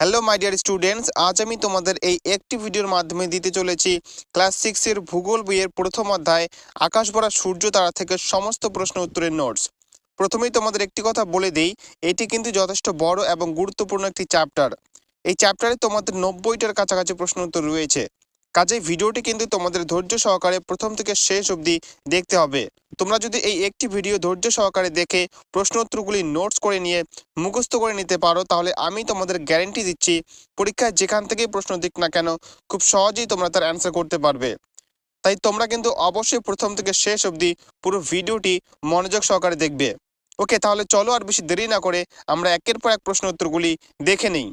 Hello my dear students আজ আমি তোমাদের এই একটি ভিডিওর মাধ্যমে দিতে চলেছি ক্লাস সিক্সের ভূগোল বইয়ের প্রথম অধ্যায়, আকাশ ভরা সূর্য তারা থেকে সমস্ত প্রশ্ন উত্তরের নোটস প্রথমেই তোমাদের একটি কথা বলে দিই, এটি কিন্তু যথেষ্ট বড় এবং গুরুত্বপূর্ণ একটি চ্যাপ্টার এই চ্যাপ্টারে তোমাদের নব্বইটার কাছাকাছি প্রশ্ন উত্তর রয়েছে। কাজেই ভিডিওটি কিন্তু তোমাদের ধৈর্য সহকারে প্রথম থেকে শেষ অবধি দেখতে হবে। তোমরা যদি এই একটি ভিডিও ধৈর্য সহকারে দেখে প্রশ্ন উত্তরগুলি নোটস করে নিয়ে মুখস্থ করে নিতে পারো, তাহলে আমি তোমাদের গ্যারেন্টি দিচ্ছি পরীক্ষায় যেখান থেকেই প্রশ্ন দিক না কেন, খুব সহজেই তোমরা তার অ্যান্সার করতে পারবে। তাই তোমরা কিন্তু অবশ্যই প্রথম থেকে শেষ অবধি পুরো ভিডিওটি মনোযোগ সহকারে দেখবে। ওকে, তাহলে চলো আর বেশি দেরি না করে আমরা একের পর এক প্রশ্ন উত্তরগুলি দেখে নিই।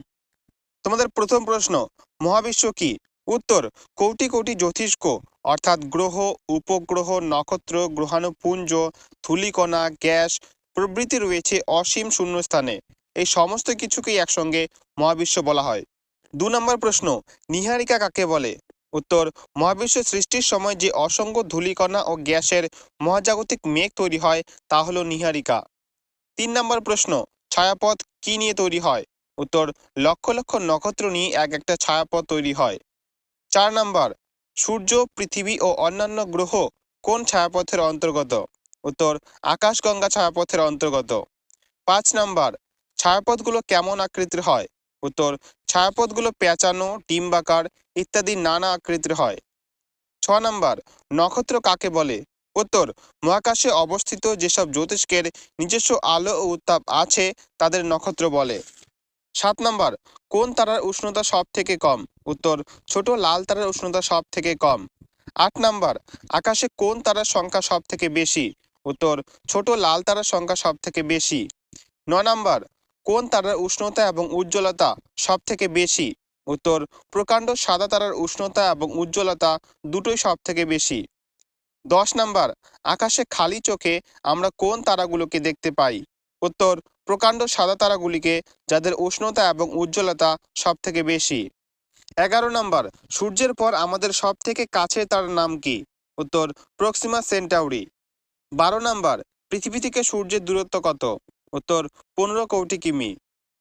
তোমাদের প্রথম প্রশ্ন, মহাবিশ্ব কি? উত্তর, কোটি কোটি জ্যোতিষ্ক, অর্থাৎ গ্রহ, উপগ্রহ, নক্ষত্র, গ্রহাণুপুঞ্জ, ধূলিকণা, গ্যাস, প্রভৃতি রয়েছে অসীম শূন্যস্থানে। এই সমস্ত কিছুকেই একসঙ্গে মহাবিশ্ব বলা হয়। দু নম্বর প্রশ্ন, নিহারিকা কাকে বলে? উত্তর, মহাবিশ্ব সৃষ্টির সময় যে অসংখ্য ধূলিকণা ও গ্যাসের মহাজাগতিক মেঘ তৈরি হয়, তা হলো নিহারিকা। তিন নম্বর প্রশ্ন, ছায়াপথ কি নিয়ে তৈরি হয়? উত্তর, লক্ষ লক্ষ নক্ষত্র নিয়ে এক একটা ছায়াপথ তৈরি হয়। চার নম্বর, সূর্য, পৃথিবী ও অন্যান্য গ্রহ কোন ছায়াপথের অন্তর্গত? উত্তর আকাশগঙ্গা ছায়াপথের অন্তর্গত। পাঁচ নাম্বার, ছায়াপথগুলো কেমন আকৃতির হয়? উত্তর, ছায়াপথগুলো পেঁচানো ডিম্বাকার ইত্যাদি নানা আকৃতির হয়। ছ নাম্বার, নক্ষত্র কাকে বলে? উত্তর, মহাকাশে অবস্থিত যেসব জ্যোতিষ্কের নিজস্ব আলো ও উত্তাপ আছে, তাদের নক্ষত্র বলে। সাত নাম্বার, কোন তারার উষ্ণতা সব থেকে কম? উত্তর, ছোট লাল তারার উষ্ণতা সব থেকে কম। আট নাম্বার, আকাশে কোন তারার সংখ্যা সব থেকে বেশি? উত্তর, ছোট লাল তারার সংখ্যা সব থেকে বেশি। ন নাম্বার, কোন তারার উষ্ণতা এবং উজ্জ্বলতা সব থেকে বেশি? উত্তর, প্রকাণ্ড সাদা তারার উষ্ণতা এবং উজ্জ্বলতা দুটোই সব থেকে বেশি। দশ নাম্বার, আকাশে খালি চোখে আমরা কোন তারাগুলোকে দেখতে পাই? উত্তর প্রকাণ্ড সাদা তারাগুলিকে, যাদের উষ্ণতা এবং উজ্জ্বলতা সব থেকে বেশি। এগারো নম্বর, সূর্যের পর আমাদের সব থেকে কাছের তার নাম কি? উত্তর, প্রক্সিমা সেন্টাউরি। বারো নম্বর, পৃথিবী থেকে সূর্যের দূরত্ব কত? উত্তর, পনেরো কোটি কিমি।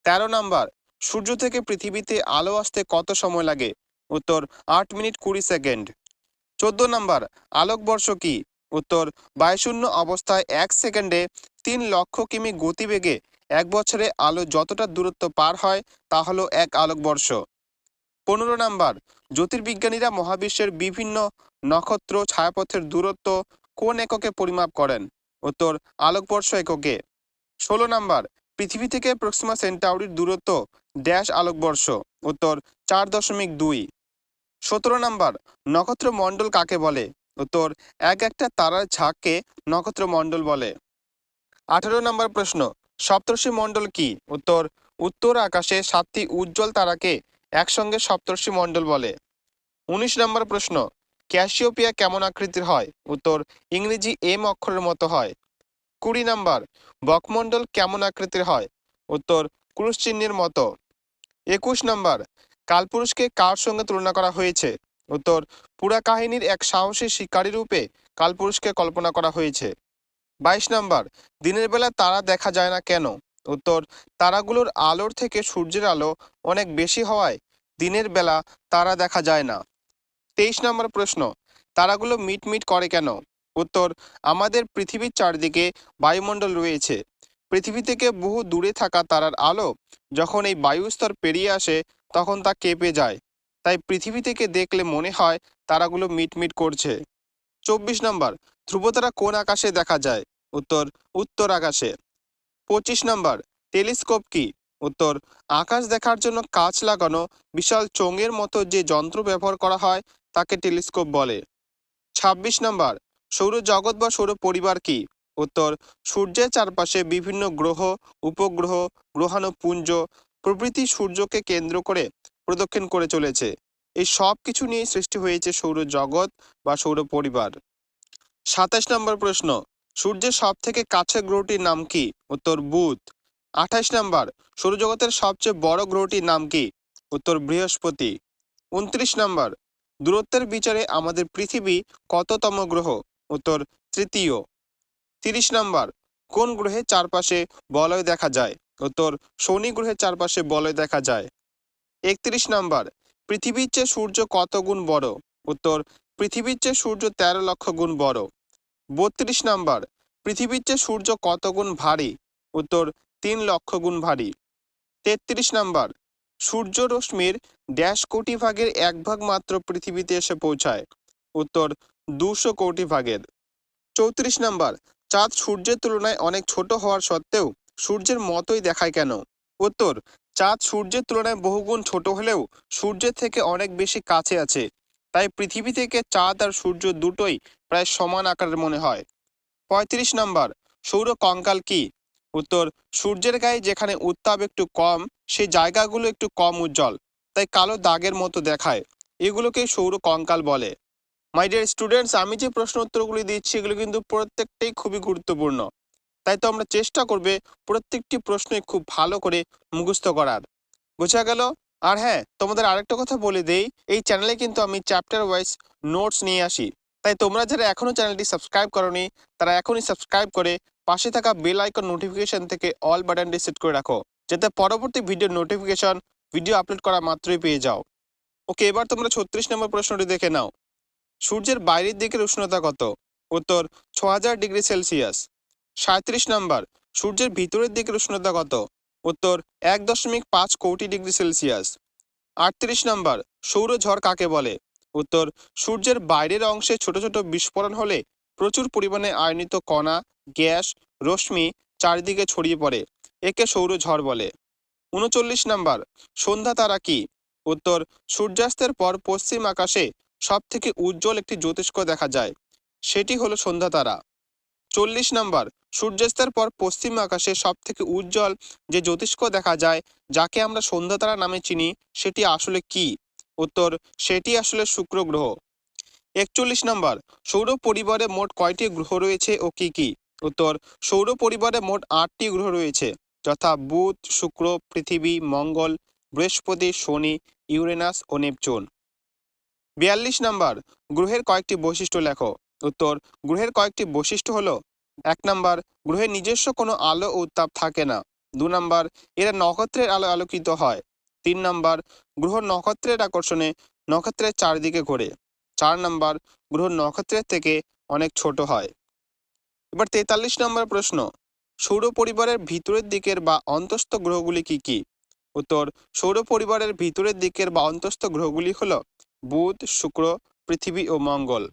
তেরো নম্বর, সূর্য থেকে পৃথিবীতে আলো আসতে কত সময় লাগে? উত্তর, আট মিনিট কুড়ি সেকেন্ড। চোদ্দ নম্বর, আলোকবর্ষ কি? উত্তর বায়ুশূন্য অবস্থায় এক সেকেন্ডে তিন লক্ষ কিমি গতিবেগে এক বছরে আলো যতটা দূরত্ব পার হয়, তা হলো এক আলোকবর্ষ। পনেরো নাম্বার, জ্যোতির্বিজ্ঞানীরা মহাবিশ্বের বিভিন্ন নক্ষত্র ছায়াপথের দূরত্ব কোন এককে পরিমাপ করেন? উত্তর, আলোকবর্ষ এককে। ষোলো নাম্বার, পৃথিবী থেকে প্রক্সিমা সেন্টাউরির দূরত্ব ড্যাশ আলোকবর্ষ। উত্তর, চার দশমিক দুই। সতেরো নাম্বার নক্ষত্র মণ্ডল কাকে বলে? উত্তর, এক একটা তারার ঝাঁককে নক্ষত্র মণ্ডল বলে। আঠারো নম্বর প্রশ্ন সপ্তর্ষি মণ্ডল কি? উত্তর উত্তর আকাশে সাতটি উজ্জ্বল তারাকে একসঙ্গে সপ্তর্ষি মণ্ডল বলে। উনিশ নম্বর প্রশ্ন, ক্যাসিওপিয়া কেমন আকৃতির হয়? উত্তর, ইংরেজি এম অক্ষরের মতো হয়। কুড়ি নাম্বার, বকমণ্ডল কেমন আকৃতির হয়? উত্তর ক্রুশ চিহ্নের মতো। একুশ নম্বর, কালপুরুষকে কার সঙ্গে তুলনা করা হয়েছে? উত্তর পুরা কাহিনীর এক সাহসী শিকারী রূপে কালপুরুষকে কল্পনা করা হয়েছে। বাইশ নাম্বার, দিনের বেলা তারা দেখা যায় না কেন? উত্তর, তারাগুলোর আলোর থেকে সূর্যের আলো অনেক বেশি হওয়ায় দিনের বেলা তারা দেখা যায় না। তেইশ নম্বর প্রশ্ন, তারাগুলো মিটমিট করে কেন? উত্তর, আমাদের পৃথিবীর চারদিকে বায়ুমণ্ডল রয়েছে। পৃথিবী থেকে বহু দূরে থাকা তারার আলো যখন এই বায়ুস্তর পেরিয়ে আসে তখন তা কেঁপে যায়। তাই পৃথিবী থেকে দেখলে মনে হয় তারাগুলো মিটমিট করছে। চব্বিশ নম্বর ধ্রুবতারা কোন আকাশে দেখা যায়? উত্তর উত্তর আকাশে। পঁচিশ নম্বর, টেলিস্কোপ কি? উত্তর, আকাশ দেখার জন্য কাঁচ লাগানো বিশাল চোঙের মতো যে যন্ত্র ব্যবহার করা হয়, তাকে টেলিস্কোপ বলে। ছাব্বিশ নম্বর সৌরজগৎ বা সৌর পরিবার কি? উত্তর, সূর্যের চারপাশে বিভিন্ন গ্রহ, উপগ্রহ, গ্রহাণুপুঞ্জ প্রভৃতি সূর্যকে কেন্দ্র করে প্রদক্ষিণ করে চলেছে। এই সব কিছু নিয়ে সৃষ্টি হয়েছে সৌরজগৎ বা সৌর পরিবার। সাতাশ নম্বর প্রশ্ন, সূর্যের সব থেকে কাছের গ্রহটির নাম কি? উত্তর, বুধ। আঠাশ নম্বর, সৌরজগতের সবচেয়ে বড় গ্রহটির নাম কি? উত্তর, বৃহস্পতি। উনত্রিশ নম্বর, দূরত্বের বিচারে আমাদের পৃথিবী কততম গ্রহ? উত্তর, তৃতীয়। তিরিশ নাম্বার, কোন গ্রহের চারপাশে বলয় দেখা যায়? উত্তর, শনি গ্রহের চারপাশে বলয় দেখা যায়। একত্রিশ নম্বর, পৃথিবীর চেয়ে সূর্য কত গুণ বড়? উত্তর পৃথিবীর চেয়ে সূর্য তেরো লক্ষ গুণ বড়। বত্রিশ নাম্বার, পৃথিবীর চেয়ে সূর্য কত গুণ ভারী? উত্তর, তিন লক্ষ গুণ ভারী। তেত্রিশ নাম্বার, সূর্য রশ্মির ড্যাশ কোটি ভাগের এক ভাগ মাত্র পৃথিবীতে এসে পৌঁছায়। উত্তর, দুশো কোটি ভাগের। চৌত্রিশ নাম্বার, চাঁদ সূর্যের তুলনায় অনেক ছোট হওয়ার সত্ত্বেও সূর্যের মতোই দেখায় কেন? উত্তর, চাঁদ সূর্যের তুলনায় বহুগুণ ছোট হলেও সূর্যের থেকে অনেক বেশি কাছে আছে। তাই পৃথিবী থেকে চাঁদ আর সূর্য দুটোই প্রায় সমান আকারের মনে হয়। পঁয়ত্রিশ নম্বর, সৌর কঙ্কাল কি? উত্তর, সূর্যের গায়ে যেখানে উত্তাপ একটু কম, সেই জায়গাগুলো একটু কম উজ্জ্বল, তাই কালো দাগের মতো দেখায়। এগুলোকে সৌর কঙ্কাল বলে। মাই ডিয়ার স্টুডেন্টস আমি যে প্রশ্ন উত্তরগুলি দিচ্ছি, এগুলো কিন্তু প্রত্যেকটাই খুবই গুরুত্বপূর্ণ। তাই তো আমরা চেষ্টা করবে প্রত্যেকটি প্রশ্নই খুব ভালো করে মুখস্থ করার। বোঝা গেল? আর হ্যাঁ তোমাদের আরেকটা কথা বলে দেই, এই চ্যানেলে কিন্তু আমি চ্যাপ্টার ওয়াইজ নোটস নিয়ে আসি। তাই তোমরা যারা এখনও চ্যানেলটি সাবস্ক্রাইব করনি, তারা এখনই সাবস্ক্রাইব করে পাশে থাকা বেল আইকন নোটিফিকেশন থেকে অল বাটনটি সেট করে রাখো, যাতে পরবর্তী ভিডিওর নোটিফিকেশন ভিডিও আপলোড করা মাত্রই পেয়ে যাও। ওকে এবার তোমরা ছত্রিশ নম্বর প্রশ্নটি দেখে নাও। সূর্যের বাইরের দিকের উষ্ণতা কত? উত্তর, ছ ডিগ্রি সেলসিয়াস। সাঁত্রিশ নম্বর, সূর্যের ভিতরের দিকের উষ্ণতা কত? উত্তর, এক দশমিক পাঁচ কোটি ডিগ্রি সেলসিয়াস। আটত্রিশ নম্বর সৌরঝড় কাকে বলে? উত্তর, সূর্যের বাইরের অংশে ছোট ছোট বিস্ফোরণ হলে প্রচুর পরিমাণে আয়নিত কণা, গ্যাস, রশ্মি চারিদিকে ছড়িয়ে পড়ে, একে সৌরঝড় বলে। উনচল্লিশ নম্বর, সন্ধ্যা তারা কি? উত্তর, সূর্যাস্তের পর পশ্চিম আকাশে সব থেকে উজ্জ্বল একটি জ্যোতিষ্ক দেখা যায়, সেটি হলো সন্ধ্যা তারা। চল্লিশ নাম্বার, সূর্যাস্তের পর পশ্চিম আকাশে সব থেকে উজ্জ্বল যে জ্যোতিষ্ক দেখা যায়, যাকে আমরা সন্ধ্যা তারা নামে চিনি, সেটি আসলে কি? উত্তর, সেটি আসলে শুক্র গ্রহ। একচল্লিশ নাম্বার, সৌর পরিবারে মোট কয়টি গ্রহ রয়েছে ও কি কি? উত্তর, সৌর পরিবারে মোট আটটি গ্রহ রয়েছে, যথা বুধ, শুক্র, পৃথিবী, মঙ্গল, বৃহস্পতি, শনি, ইউরেনাস ও নেপচুন। বিয়াল্লিশ নাম্বার, গ্রহের কয়েকটি বৈশিষ্ট্য লেখো। উত্তর, গ্রহের কয়েকটি বৈশিষ্ট্য হলো, এক নাম্বার, গ্রহের নিজস্ব কোনো আলো ও উত্তাপ থাকে না। দু নাম্বার, এরা নক্ষত্রের আলো আলোকিত হয়। তিন নাম্বার, গ্রহ নক্ষত্রের আকর্ষণে নক্ষত্রের চারদিকে ঘোরে। চার নাম্বার, গ্রহ নক্ষত্রের থেকে অনেক ছোট হয়। এবার তেতাল্লিশ নম্বর প্রশ্ন, সৌর পরিবারের ভিতরের দিকের বা অন্তস্থ গ্রহগুলি কি কি? উত্তর, সৌর পরিবারের ভিতরের দিকের বা অন্তস্থ গ্রহগুলি হলো বুধ, শুক্র, পৃথিবী ও মঙ্গল।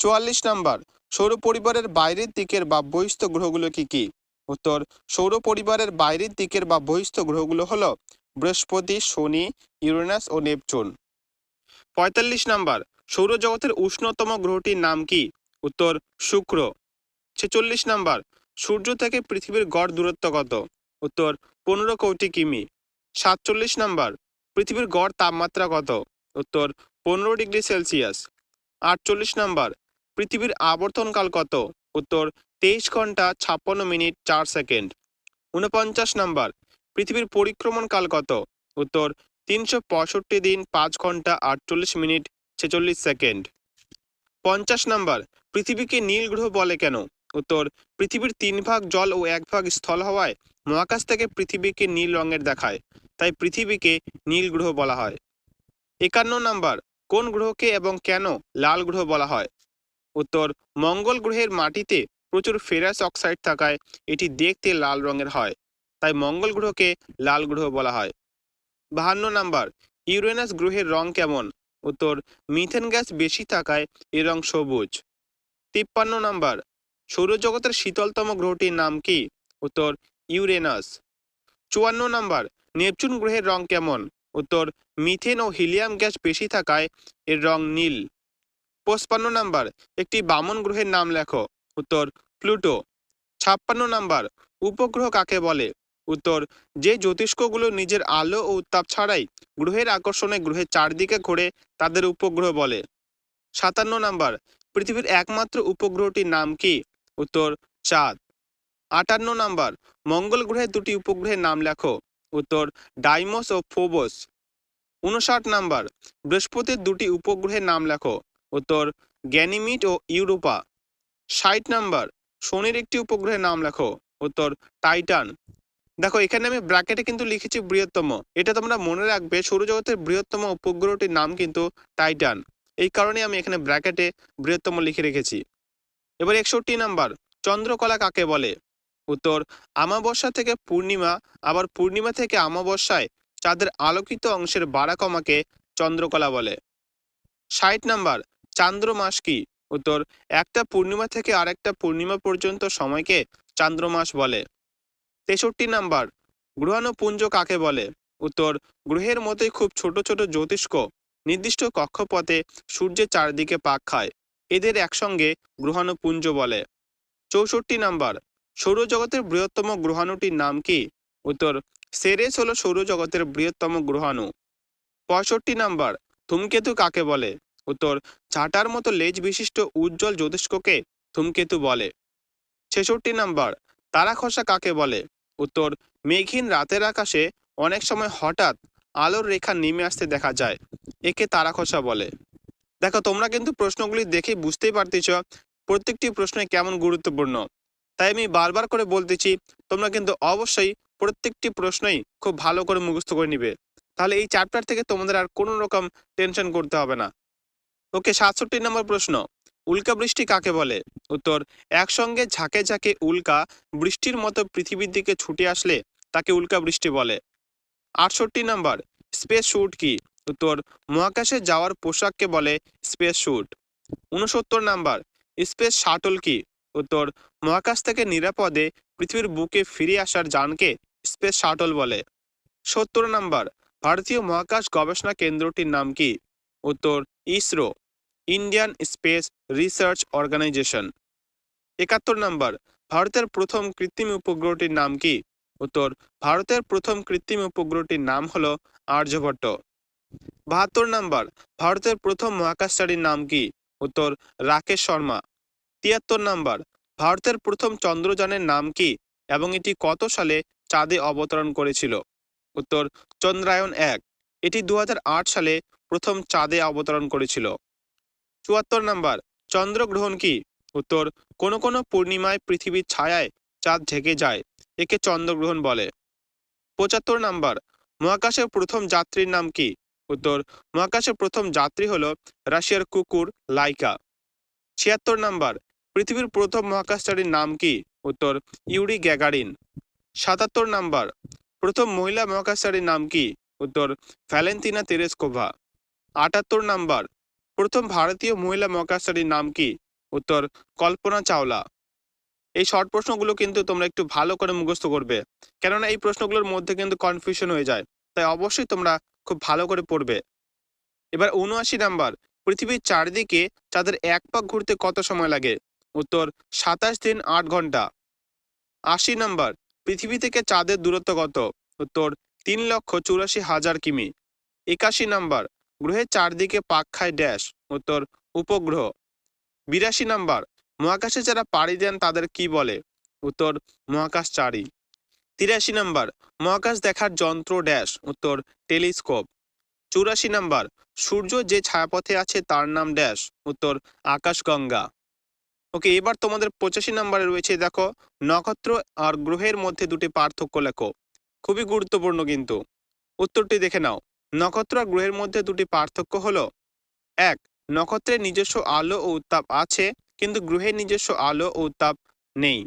চুয়াল্লিশ নাম্বার, সৌর পরিবারের বাইরের দিকের বা বহিস্থ গ্রহগুলো কি কি? উত্তর, সৌর পরিবারের বাইরের দিকের বা বহিস্থ গ্রহগুলো হলো বৃহস্পতি, শনি, ইউরেনাস ও নেপচুন। পঁয়তাল্লিশ নাম্বার সৌরজগতের উষ্ণতম গ্রহটির নাম কি? উত্তর, শুক্র। ছেচল্লিশ নাম্বার, সূর্য থেকে পৃথিবীর গড় দূরত্ব কত? উত্তর, পনেরো কোটি কিমি। সাতচল্লিশ নাম্বার, পৃথিবীর গড় তাপমাত্রা কত? উত্তর, পনেরো ডিগ্রি সেলসিয়াস। আটচল্লিশ নাম্বার পৃথিবীর আবর্তনকাল কত? উত্তর, তেইশ ঘণ্টা ছাপ্পান্ন মিনিট চার সেকেন্ড। উনপঞ্চাশ নাম্বার, পৃথিবীর পরিক্রমণ কাল কত? উত্তর, তিনশো পঁয়ষট্টি দিন পাঁচ ঘণ্টা আটচল্লিশ মিনিট ছেচল্লিশ সেকেন্ড। পঞ্চাশ নাম্বার, পৃথিবীকে নীল গ্রহ বলে কেন? উত্তর, পৃথিবীর তিন ভাগ জল ও এক ভাগ স্থল হওয়ায় মহাকাশ থেকে পৃথিবীকে নীল রঙের দেখায়, তাই পৃথিবীকে নীল গ্রহ বলা হয়। একান্ন নাম্বার, কোন গ্রহকে এবং কেন লাল গ্রহ বলা হয়? উত্তর, মঙ্গল গ্রহের মাটিতে প্রচুর ফেরাস অক্সাইড থাকায় এটি দেখতে লাল রঙের হয়। তাই মঙ্গল গ্রহকে লাল গ্রহ বলা হয়। বাহান্ন নাম্বার, ইউরেনাস গ্রহের রং কেমন? উত্তর, মিথেন গ্যাস বেশি থাকায় এর রং সবুজ। তিপ্পান্ন নাম্বার, সৌরজগতের শীতলতম গ্রহটির নাম কি? উত্তর, ইউরেনাস। চুয়ান্ন নাম্বার, নেপচুন গ্রহের রং কেমন? উত্তর, মিথেন ও হিলিয়াম গ্যাস বেশি থাকায় এর রং নীল। পঁচপান্ন নাম্বার, একটি বামন গ্রহের নাম লেখো। উত্তর, প্লুটো। ছাপ্পান্ন নাম্বার, উপগ্রহ কাকে বলে? উত্তর, যে জ্যোতিষ্কগুলো নিজের আলো ও উত্তাপ ছাড়াই গ্রহের আকর্ষণে গ্রহের চারদিকে ঘোরে, তাদের উপগ্রহ বলে। সাতান্ন নাম্বার, পৃথিবীর একমাত্র উপগ্রহটির নাম কি? উত্তর, চাঁদ। আটান্ন নাম্বার, মঙ্গল গ্রহের দুটি উপগ্রহের নাম লেখো। উত্তর, ডাইমস ও ফোবস। উনষাট নাম্বার, বৃহস্পতির দুটি উপগ্রহের নাম লেখো। উত্তর গ্যানিমিড ও ইউরোপা। ষাট নাম্বার, শনির একটি উপগ্রহের নাম লেখো। উত্তর, টাইটান। দেখো, এখানে আমি ব্র্যাকেটে কিন্তু লিখেছি বৃহত্তম। এটা তোমরা মনে রাখবে, সৌরজগতের বৃহত্তম উপগ্রহটির নাম কিন্তু টাইটান। এই কারণে আমি এখানে ব্র্যাকেটে বৃহত্তম লিখে রেখেছি। এবার একষট্টি নাম্বার, চন্দ্রকলা কাকে বলে? উত্তর, আমাবস্যা থেকে পূর্ণিমা, আবার পূর্ণিমা থেকে আমাবস্যায় চাঁদের আলোকিত অংশের বাড়া কমাকে চন্দ্রকলা বলে। ষাট নাম্বার চান্দ্র মাস কি? উত্তর, একটা পূর্ণিমা থেকে আরেকটা পূর্ণিমা পর্যন্ত সময়কে চান্দ্রমাস বলে। তেষট্টি নাম্বার, গ্রহাণুপুঞ্জ কাকে বলে? উত্তর, গ্রহের মতোই খুব ছোট ছোট জ্যোতিষ্ক, নির্দিষ্ট কক্ষপথে সূর্যের চারদিকে পাক খায়। এদের একসঙ্গে গ্রহাণুপুঞ্জ বলে। চৌষট্টি নাম্বার, সৌরজগতের বৃহত্তম গ্রহাণুটির নাম কি? উত্তর, সেরেস হলো সৌরজগতের বৃহত্তম গ্রহাণু। পঁয়ষট্টি নাম্বার, ধূমকেতু কাকে বলে? উত্তর ঝাঁটার মতো লেজ বিশিষ্ট উজ্জ্বল জ্যোতিষ্ককে ধূমকেতু বলে। ছেষট্টি নাম্বার, তারা খসা কাকে বলে? উত্তর, মেঘহীন রাতের আকাশে অনেক সময় হঠাৎ আলোর রেখা নেমে আসতে দেখা যায়, একে তারা খসা বলে। দেখো, তোমরা কিন্তু প্রশ্নগুলি দেখে বুঝতেই পারতেছ প্রত্যেকটি প্রশ্নই কেমন গুরুত্বপূর্ণ। তাই আমি বারবার করে বলতেছি, তোমরা কিন্তু অবশ্যই প্রত্যেকটি প্রশ্নই খুব ভালো করে মুখস্থ করে নিবে। তাহলে এই চ্যাপ্টার থেকে তোমাদের আর কোনো রকম টেনশন করতে হবে না। ওকে সাতষট্টি নম্বর প্রশ্ন, উল্কা বৃষ্টি কাকে বলে? উত্তর, একসঙ্গে ঝাঁকে ঝাঁকে উল্কা বৃষ্টির মতো পৃথিবীর দিকে ছুটে আসলে তাকে উল্কা বৃষ্টি বলে। আটষট্টি নম্বর, স্পেস শ্যুট কি? উত্তর, মহাকাশে যাওয়ার পোশাককে বলে স্পেস শ্যুট উনসত্তর নাম্বার, স্পেস শাটল কি? উত্তর, মহাকাশ থেকে নিরাপদে পৃথিবীর বুকে ফিরে আসার যানকে স্পেস শাটল বলে। সত্তর নাম্বার, ভারতীয় মহাকাশ গবেষণা কেন্দ্রটির নাম কি? উত্তর, ISRO. Indian Space Research Organisation একাত্তর নম্বর, ভারতের প্রথম কৃত্রিম উপগ্রহটির নাম কি? উত্তর, ভারতের প্রথম কৃত্রিম উপগ্রহটির নাম হল আর্যভট্ট। বাহাত্তর নম্বর, ভারতের প্রথম মহাকাশচারীর নাম কি? উত্তর, রাকেশ শর্মা। তিয়াত্তর নম্বর, ভারতের প্রথম চন্দ্রযানের নাম কি? এবং এটি কত সালে চাঁদে অবতরণ করেছিল? উত্তর, চন্দ্রায়ন এক। এটি দু হাজার আট সালে প্রথম চাঁদে অবতরণ করেছিল। চুয়াত্তর নাম্বার, চন্দ্রগ্রহণ কি? উত্তর, কোনো কোনো পূর্ণিমায় পৃথিবীর ছায়ায় চাঁদ ঢেকে যায়, একে চন্দ্রগ্রহণ বলে। পঁচাত্তর নাম্বার, মহাকাশের প্রথম যাত্রীর নাম কি? উত্তর, মহাকাশের প্রথম যাত্রী হলো রাশিয়ার কুকুর লাইকা। ছিয়াত্তর নাম্বার, পৃথিবীর প্রথম মহাকাশচারীর নাম কি? উত্তর, ইউরি গ্যাগারিন। সাতাত্তর নাম্বার, প্রথম মহিলা মহাকাশচারীর নাম কি? উত্তর ভ্যালেন্তিনা তেরেসকোভা। আটাত্তর নাম্বার প্রথম ভারতীয় মহিলা মহাকাশচারীর নাম কি? উত্তর, কল্পনা চাওলা। এই শর্ট প্রশ্নগুলো কিন্তু তোমরা একটু ভালো করে মুখস্থ করবে। কেননা এই প্রশ্নগুলোর মধ্যে কিন্তু কনফিউশন হয়ে যায়। তাই অবশ্যই তোমরা খুব ভালো করে পড়বে। এবার উনআশি নাম্বার, পৃথিবীর চারদিকে চাঁদের এক পাক ঘুরতে কত সময় লাগে? উত্তর, সাতাশ দিন আট ঘণ্টা। আশি নাম্বার, পৃথিবী থেকে চাঁদের দূরত্ব কত? উত্তর, তিন লক্ষ চুরাশি হাজার কিমি। একাশি নাম্বার গ্রহের চারদিকে পাক খায় ড্যাশ উত্তর উপগ্রহ। বিরাশি নাম্বার, মহাকাশে যারা পাড়ি দেন তাদের কি বলে? উত্তর মহাকাশচারী তিরাশি নাম্বার, মহাকাশ দেখার যন্ত্র ড্যাশ উত্তর টেলিস্কোপ। চুরাশি নাম্বার, সূর্য যে ছায়াপথে আছে তার নাম ড্যাশ উত্তর আকাশগঙ্গা। ওকে, এবার তোমাদের পঁচাশি নাম্বারে রয়েছে, দেখো, নক্ষত্র আর গ্রহের মধ্যে দুটি পার্থক্য লেখো। খুবই গুরুত্বপূর্ণ কিন্তু। উত্তরটি দেখে নাও। নক্ষত্র গ্রহের মধ্যে দুটি পার্থক্য হলো, এক, নক্ষত্রের নিজস্ব আলো ও উত্তাপ আছে, কিন্তু গ্রহের নিজস্ব আলো ও উত্তাপ নেই।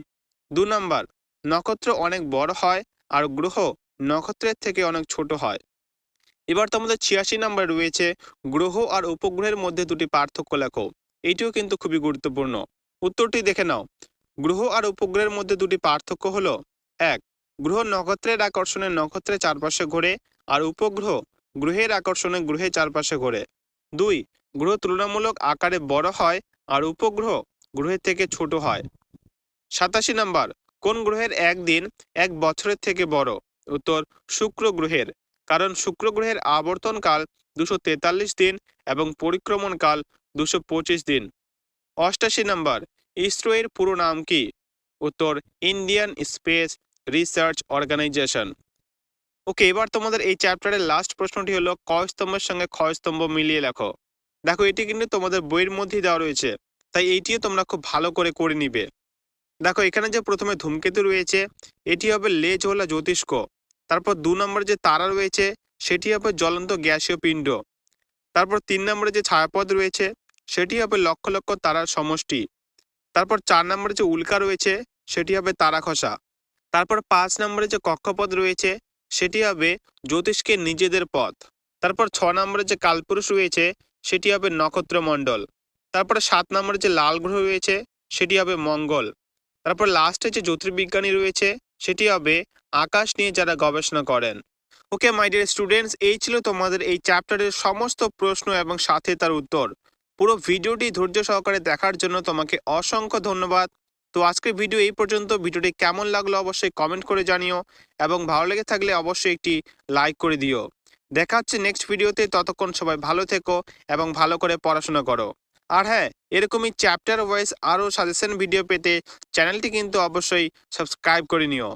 দু নম্বর, নক্ষত্র অনেক বড় হয় আর গ্রহ নক্ষত্রের থেকে অনেক ছোট হয়। এবার তোমাদের ছিয়াশি নাম্বার রয়েছে, গ্রহ আর উপগ্রহের মধ্যে দুটি পার্থক্য লেখো। এইটিও কিন্তু খুবই গুরুত্বপূর্ণ। উত্তরটি দেখে নাও। গ্রহ আর উপগ্রহের মধ্যে দুটি পার্থক্য হলো, এক, গ্রহ নক্ষত্রের আকর্ষণে নক্ষত্রের চারপাশে ঘোরে আর উপগ্রহ গ্রহের আকর্ষণে গ্রহের চারপাশে ঘোরে। দুই, গ্রহ তুলনামূলক আকারে বড় হয় আর উপগ্রহ গ্রহের থেকে ছোট হয়। সাতাশি নাম্বার, কোন গ্রহের একদিন এক বছরের থেকে বড়? উত্তর, শুক্র গ্রহের। কারণ শুক্র গ্রহের আবর্তনকাল দুশো তেতাল্লিশ দিন এবং পরিক্রমণকাল দুশো পঁচিশ দিন। অষ্টাশি নাম্বার ইসরো এর পুরো নাম কি? উত্তর, Indian Space Research Organisation. Okay, এবার তোমাদের এই চ্যাপ্টারের লাস্ট প্রশ্নটি হলো স্তম্ভের সঙ্গে স্তম্ভ মিলিয়ে লেখো? দেখো, এটি কিন্তু তোমাদের বইয়ের মধ্যেই দেওয়া রয়েছে, তাই এইটিও তোমরা খুব ভালো করে করে নিবে। দেখো, এখানে যে প্রথমে ধূমকেতু রয়েছে, এটি হবে লেজ হলা জ্যোতিষ্ক, তারপর দু নম্বরে যে তারা রয়েছে, সেটি হবে জ্বলন্ত গ্যাসীয় পিণ্ড তারপর তিন নম্বরে যে ছায়াপথ রয়েছে, সেটি হবে লক্ষ লক্ষ তারার সমষ্টি, তারপর চার নম্বরে যে উল্কা রয়েছে, সেটি হবে তারা খসা তারপর পাঁচ নম্বরে যে কক্ষপথ রয়েছে সেটি হবে জ্যোতিষকে নিজেদের পথ। তারপর ছ নম্বরে যে কালপুরুষ রয়েছে, সেটি হবে নক্ষত্রমণ্ডল। তারপরে সাত নম্বরে যে লাল গ্রহ রয়েছে, সেটি হবে মঙ্গল। তারপর লাস্টে যে জ্যোতির্বিজ্ঞানী রয়েছে, সেটি হবে আকাশ নিয়ে যারা গবেষণা করেন। ওকে মাই ডিয়ার স্টুডেন্টস এই ছিল তোমাদের এই চ্যাপ্টারের সমস্ত প্রশ্ন এবং সাথে তার উত্তর। পুরো ভিডিওটি ধৈর্য সহকারে দেখার জন্য তোমাকে অসংখ্য ধন্যবাদ। তো আজকের ভিডিও এই পর্যন্ত। ভিডিওটি কেমন লাগল অবশ্যই কমেন্ট করে জানিও এবং ভালো লেগে থাকলে অবশ্যই একটি লাইক করে দিও। দেখা হচ্ছে নেক্সট ভিডিওতে ততক্ষণ সবাই ভালো থেকো এবং ভালো করে পড়াশোনা করো। আর হ্যাঁ এরকমই চ্যাপ্টার ওয়াইজ আরও সাজেশন ভিডিও পেতে চ্যানেলটি কিন্তু অবশ্যই সাবস্ক্রাইব করে নিও।